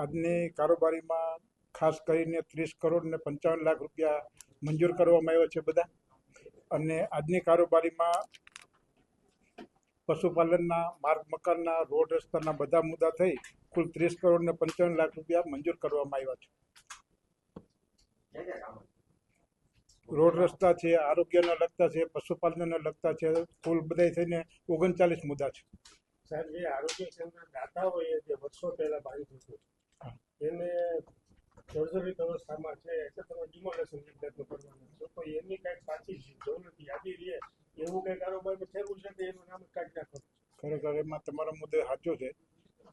આજની કારોબારીમાં ખાસ કરીને ત્રીસ કરોડ ને પંચાવન લાખ રૂપિયા મંજૂર કરવામાં આવ્યા છે બધા. અને આજની કારોબારીમાં પશુપાલનના, માર્ગ મકાનના, રોડ રસ્તાના બધા મુદ્દા થઈ કુલ ત્રીસ કરોડ ને પંચાવન લાખ રૂપિયા મંજૂર કરવામાં આવ્યા છે. રોડ રસ્તા છે, આરોગ્યને લગતા છે, પશુપાલનને લગતા છે, કુલ બધા થઈને ઓગણચાલીસ મુદ્દા છે. સાહેબ જે આરોગ્ય કેન્દ્ર દાતાઓએ જે વર્ષો પહેલા બાંધ્યું હતું જર્જરિત અવસ્થામાં છે, એટલે તમે ડિમોલેશન વિદ્યાર્થીઓ કરવાના છો. તો એની કાંઈક પાછી જવલતી યાદી રહે એવું કંઈ કારોબારમાં થયેલું છે કે એનું નામ કાંઈક ના નાખો ખરેખર એમાં તમારો મુદ્દો સાચો છે.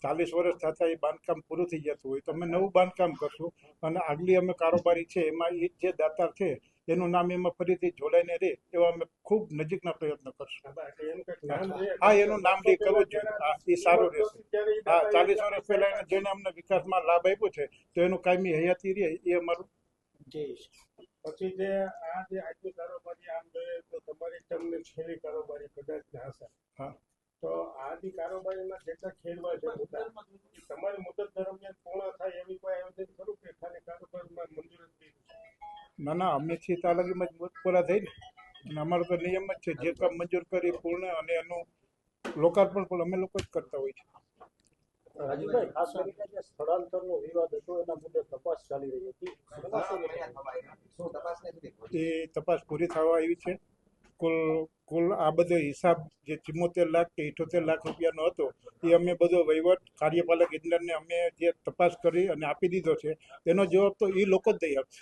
ચાલીસ વર્ષ થતાં એ બાંધકામ પૂરું થઈ જતું હોય. તો અમે નવું બાંધકામ કરશું અને આગલી અમે કારોબારી છે, એમાં એ જે દાતાર છે એનું નામ એમાં ફરીથી જોડાઈને રહે એવા અમે ખૂબ નજીકના પ્રયત્ન કરશું. હા, એનું નામ બી કરવું જ જોઈએ. એ સારું રહેશે. હા ચાલીસ વર્ષ પહેલા એને જેને અમને વિકાસમાં લાભ આપ્યો છે તો એનું કાયમી હયાતી રહે એ અમારું. પછી જે આ જે આજની કારોબારી આમ જોઈએ તો તમારી તમને છેલ્લી કારોબારી કદાચ ના હશે. હા. તો આની કારોબારીમાં જેટલા ખેડવા છે તમારી મુદત દરમિયાન પૂર્ણ થાય એવી કોઈ આયોજન ના ના અમે છીએ તાલુકીમાં મજબૂત પૂરા થઈ ને. અને અમારો તો નિયમ જ છે જે કામ મંજૂર કરી પૂર્ણ અને એનું લોકાર્પણ પણ અમે લોકો જ કરતા હોય છે. રાજુભાઈ ખાસ કરીને જે સ્થળાંતરનો વિવાદ હતો એના મુદ્દે તપાસ ચાલી રહી હતી. એ તપાસ પૂરી થવા આવી છે. કુલ કુલ આ બધો હિસાબ જે ચુમ્મોતેર લાખ કે ઇઠોતેર લાખ રૂપિયાનો હતો એ અમે બધો વહીવટ કાર્યપાલક ઇજનેરને અમે જે તપાસ કરી અને આપી દીધો છે એનો જવાબ તો એ લોકો જ દઈ આપશે.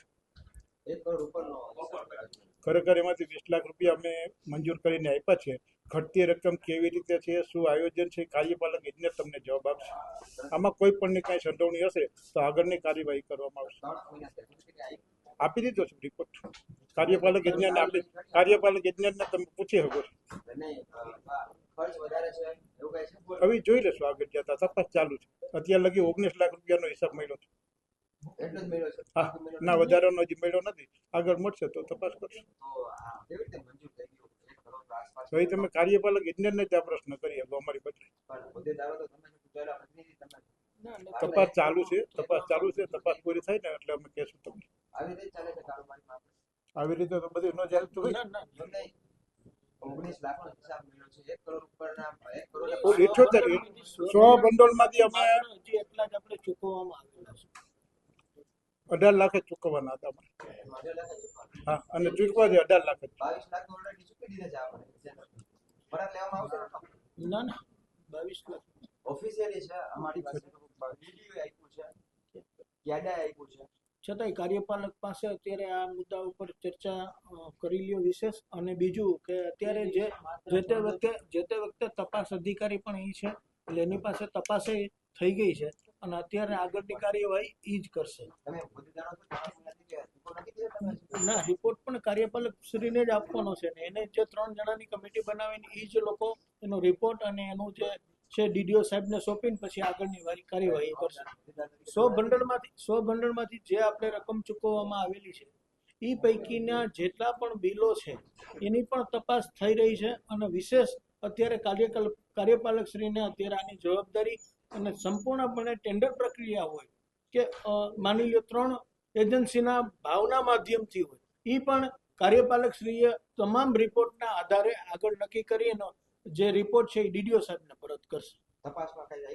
ખરેખર એમાંથી વીસ લાખ રૂપિયા અમે મંજૂર કરીને આપ્યા છે. ઘટતી રકમ કેવી રીતે છે, શું આયોજન છે, કાર્યપાલક ઇજનેર તમને જવાબ આપશે. આમાં કોઈ પણની કાંઈ સંડોવણી હશે તો આગળની કાર્યવાહી કરવામાં આવશે. આપી દીધો છું રિપોર્ટ કાર્યપાલક ઇજનેરને આપી કાર્યપાલક ઇજનેરને તમે પૂછી શકો છો. હવે જોઈ લેશું આગળ જતા તપાસ ચાલુ છે. અત્યાર લગી ઓગણીસ લાખ રૂપિયાનો હિસાબ મળ્યો છે. ના વધારાનો હજી મળ્યો નથી. આગળ મળશે તો તપાસ કરશું. તો એ તમે કાર્યપાલક ઇજનેરને જ આ પ્રશ્ન કરી શકો અમારી બદલે. તપાસ ચાલુ છે તપાસ ચાલુ છે તપાસ પૂરી થાય ને એટલે અમે કહેશું તમને. આવી રીતે તો બધું ન ચાલતું હોય. ઓગણીસ લાખ નો હિસાબ મળ્યો છે. એક કરોડ ઉપરના એક કરોડ ને કુલ ઇઠ્યોતેર સો અમે એટલા જ આપણે ચૂકવવામાં આવેલા છે અઢાર લાખ જ ચૂકવવાના હતા અમારે. હા અને ચૂકવા છે અઢાર લાખ. ને? ના બાવીસ લાખ. ઓફિશિયલી છે અમારી પાસે આપ્યું છે ક્યાડા આપ્યું છે. છતાંય કાર્યપાલક પાસે અત્યારે આ મુદ્દા ઉપર ચર્ચા કરી લ્યો વિશેષ અને બીજું કે અત્યારે જે જે તે વખતે જે તે વખતે તપાસ અધિકારી પણ એ છે એટલે એની પાસે તપાસે થઈ ગઈ છે. અને અત્યારે આગળની કાર્યવાહી એ જ કરશે. ના રિપોર્ટ પણ કાર્યપાલક શ્રીને જ આપવાનો છે ને. એને જે ત્રણ જણાની કમિટી બનાવીને એ જ લોકો એનો રિપોર્ટ અને એનું જે છે ડીડીઓ સાહેબને સોંપીને પછી આગળની કાર્યવાહી કરશે. સો ભંડોળમાંથી સો ભંડોળમાંથી જે આપણે રકમ ચૂકવવામાં આવેલી છે એ પૈકીના જેટલા પણ બિલો છે એની પણ તપાસ થઈ રહી છે અને વિશેષ અત્યારે કાર્યકલ કાર્યપાલક શ્રીને અત્યારે આની જવાબદારી અને સંપૂર્ણપણે ટેન્ડર પ્રક્રિયા હોય કે માની લો ત્રણ એજન્સીના ભાવના માધ્યમથી હોય એ પણ કાર્યપાલક શ્રીએ તમામ રિપોર્ટના આધારે આગળ નક્કી કરી જે રિપોર્ટ છે એ ડીડીઓ સાહેબને પરત કરશે. તપાસમાં કઈ